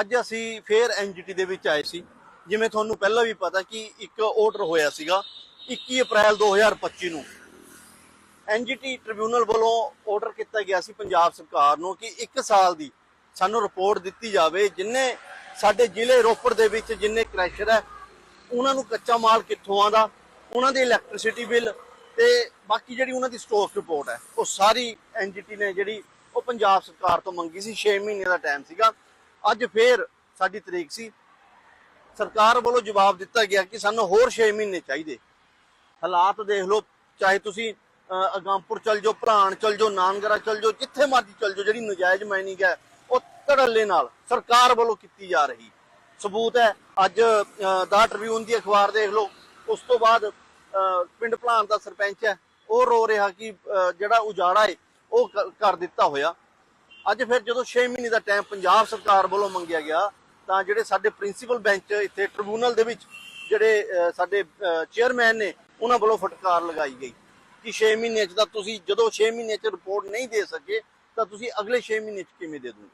ਅੱਜ ਅਸੀਂ ਫੇਰ ਐਨਜੀਟੀ ਦੇ ਵਿੱਚ ਆਏ ਸੀ। ਜਿਵੇਂ ਤੁਹਾਨੂੰ ਪਹਿਲਾਂ ਵੀ ਪਤਾ ਕਿ ਇੱਕ ਆਰਡਰ ਹੋਇਆ ਸੀਗਾ 21 ਅਪ੍ਰੈਲ 2025 ਨੂੰ। ਐਨਜੀਟੀ ਟ੍ਰਿਬਿਊਨਲ ਵੱਲੋਂ ਆਰਡਰ ਕੀਤਾ ਗਿਆ ਸੀ ਪੰਜਾਬ ਸਰਕਾਰ ਨੂੰ ਕਿ 1 ਸਾਲ ਦੀ ਸਾਨੂੰ ਰਿਪੋਰਟ ਦਿੱਤੀ ਜਾਵੇ। ਜਿੰਨੇ ਸਾਡੇ ਜ਼ਿਲ੍ਹੇ ਰੋਪੜ ਦੇ ਵਿੱਚ ਜਿੰਨੇ ਕ੍ਰੈਸ਼ਰ ਹੈ, ਉਹਨਾਂ ਨੂੰ ਕੱਚਾ ਮਾਲ ਕਿੱਥੋਂ ਆਂਦਾ ਉਹਨਾਂ ਦੇ ਇਲੈਕਟ੍ਰਿਸਿਟੀ ਬਿੱਲ ਤੇ ਬਾਕੀ ਜਿਹੜੀ ਉਹਨਾਂ ਦੀ ਸਟਾਕ ਰਿਪੋਰਟ ਹੈ, ਉਹ ਸਾਰੀ ਐਨਜੀਟੀ ਨੇ ਜਿਹੜੀ ਉਹ ਪੰਜਾਬ ਸਰਕਾਰ ਤੋਂ ਮੰਗੀ ਸੀ। 6 ਮਹੀਨੇ ਦਾ ਟਾਈਮ ਸੀਗਾ। ਅੱਜ ਫੇਰ ਸਾਡੀ ਤਰੀਕ ਸੀ। ਸਰਕਾਰ ਵੱਲੋਂ ਜਵਾਬ ਦਿੱਤਾ ਗਿਆ ਕਿ ਸਾਨੂੰ ਹੋਰ 6 ਮਹੀਨੇ ਚਾਹੀਦੇ। ਹਾਲਾਤ ਦੇਖ ਲਓ ਚਾਹੇ ਤੁਸੀਂ ਅਹ, ਚਲ ਜਾਓ ਭਰਾਣ ਚਲ ਜਾਓ ਨਾਨਗਰਾ ਚਲ ਜਾਓ ਜਿੱਥੇ ਮਰਜ਼ੀ ਚਲ ਜਾਓ ਜਿਹੜੀ ਨਜਾਇਜ਼ ਮਾਈਨਿੰਗ ਹੈ ਉਹ ਧੜੱਲੇ ਨਾਲ ਸਰਕਾਰ ਵੱਲੋਂ ਕੀਤੀ ਜਾ ਰਹੀ। ਸਬੂਤ ਹੈ ਅੱਜ ਦਾ ਟ੍ਰਿਬਿਊਨ ਦੀ ਅਖਬਾਰ ਦੇਖ ਲਓ ਉਸ ਤੋਂ ਬਾਅਦ ਪਿੰਡ ਭਲਾਨ ਦਾ ਸਰਪੰਚ ਹੈ ਉਹ ਰੋ ਰਿਹਾ ਕਿ ਜਿਹੜਾ ਉਜਾੜਾ ਹੈ ਉਹ ਕਰ ਦਿੱਤਾ ਹੋਇਆ। ਅੱਜ ਫਿਰ ਜਦੋਂ 6 ਮਹੀਨੇ ਦਾ ਟਾਈਮ ਪੰਜਾਬ ਸਰਕਾਰ ਵੱਲੋਂ ਮੰਗਿਆ ਗਿਆ, ਤਾਂ ਜਿਹੜੇ ਸਾਡੇ ਪ੍ਰਿੰਸੀਪਲ ਬੈਂਚ ਇੱਥੇ ਟ੍ਰਿਬਿਊਨਲ ਦੇ ਵਿੱਚ ਜਿਹੜੇ ਸਾਡੇ ਚੇਅਰਮੈਨ ਨੇ, ਉਹਨਾਂ ਵੱਲੋਂ ਫਟਕਾਰ ਲਗਾਈ ਗਈ ਕਿ 6 ਮਹੀਨੇ ਚ ਤਾਂ ਤੁਸੀਂ ਜਦੋਂ 6 ਮਹੀਨੇ ਚ ਰਿਪੋਰਟ ਨਹੀਂ ਦੇ ਸਕੇ, ਤਾਂ ਤੁਸੀਂ ਅਗਲੇ 6 ਮਹੀਨੇ ਚ ਕਿਵੇਂ ਦੇ ਦੋਗੇ?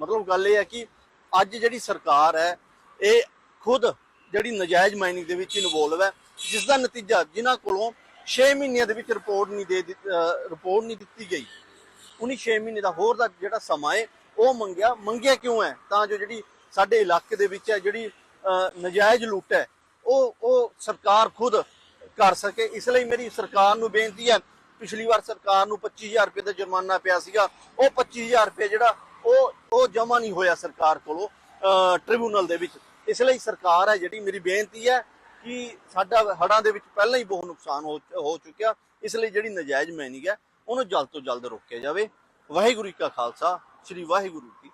ਮਤਲਬ ਗੱਲ ਇਹ ਹੈ ਕਿ ਅੱਜ ਜਿਹੜੀ ਸਰਕਾਰ ਹੈ, ਇਹ ਖੁਦ ਜਿਹੜੀ ਨਜਾਇਜ਼ ਮਾਈਨਿੰਗ ਦੇ ਵਿੱਚ ਇਨਵੋਲਵ ਹੈ, ਜਿਸ ਦਾ ਨਤੀਜਾ ਜਿਨ੍ਹਾਂ ਕੋਲੋਂ 6 ਮਹੀਨਿਆਂ ਦੇ ਵਿੱਚ ਰਿਪੋਰਟ ਨਹੀਂ ਦੇ ਰਿਪੋਰਟ ਨਹੀਂ ਦਿੱਤੀ ਗਈ। ਉਨੀ 6 ਮਹੀਨੇ ਦਾ ਹੋਰ ਦਾ ਜਿਹੜਾ ਸਮਾਂ ਹੈ ਉਹ ਮੰਗਿਆ। ਮੰਗਿਆ ਕਿਉਂ ਹੈ? ਤਾਂ ਜੋ ਜਿਹੜੀ ਸਾਡੇ ਇਲਾਕੇ ਦੇ ਵਿੱਚ ਹੈ ਜਿਹੜੀ ਨਜਾਇਜ਼ ਲੁੱਟ ਹੈ ਉਹ ਉਹ ਸਰਕਾਰ ਖੁਦ ਕਰ ਸਕੇ। ਇਸ ਲਈ ਮੇਰੀ ਸਰਕਾਰ ਨੂੰ ਬੇਨਤੀ ਹੈ ਪਿਛਲੀ ਵਾਰ ਸਰਕਾਰ ਨੂੰ 25000 ਰੁਪਏ ਦਾ ਜੁਰਮਾਨਾ ਪਿਆ ਸੀਗਾ। ਉਹ 25000 ਰੁਪਏ ਜਿਹੜਾ ਉਹ ਉਹ ਜਮਾ ਨਹੀਂ ਹੋਇਆ ਸਰਕਾਰ ਕੋਲੋਂ ਅਹ, ਟ੍ਰਿਬਿਊਨਲ ਦੇ ਵਿੱਚ। ਇਸ ਲਈ ਸਰਕਾਰ ਹੈ ਜਿਹੜੀ ਮੇਰੀ ਬੇਨਤੀ ਹੈ ਕਿ ਸਾਡਾ ਹੜਾਂ ਦੇ ਵਿੱਚ ਪਹਿਲਾਂ ਹੀ ਬਹੁਤ ਨੁਕਸਾਨ ਹੋ ਹੋ ਚੁੱਕਿਆ। ਇਸ ਲਈ ਜਿਹੜੀ ਨਜਾਇਜ਼ ਮੈਨਿੰਗ ਹੈ ਉਹਨੂੰ ਜਲਦ ਤੋਂ ਜਲਦ ਰੋਕਿਆ ਜਾਵੇ। ਵਾਹਿਗੁਰੂ ਜੀ ਕਾ ਖਾਲਸਾ ਸ੍ਰੀ ਵਾਹਿਗੁਰੂ ਜੀ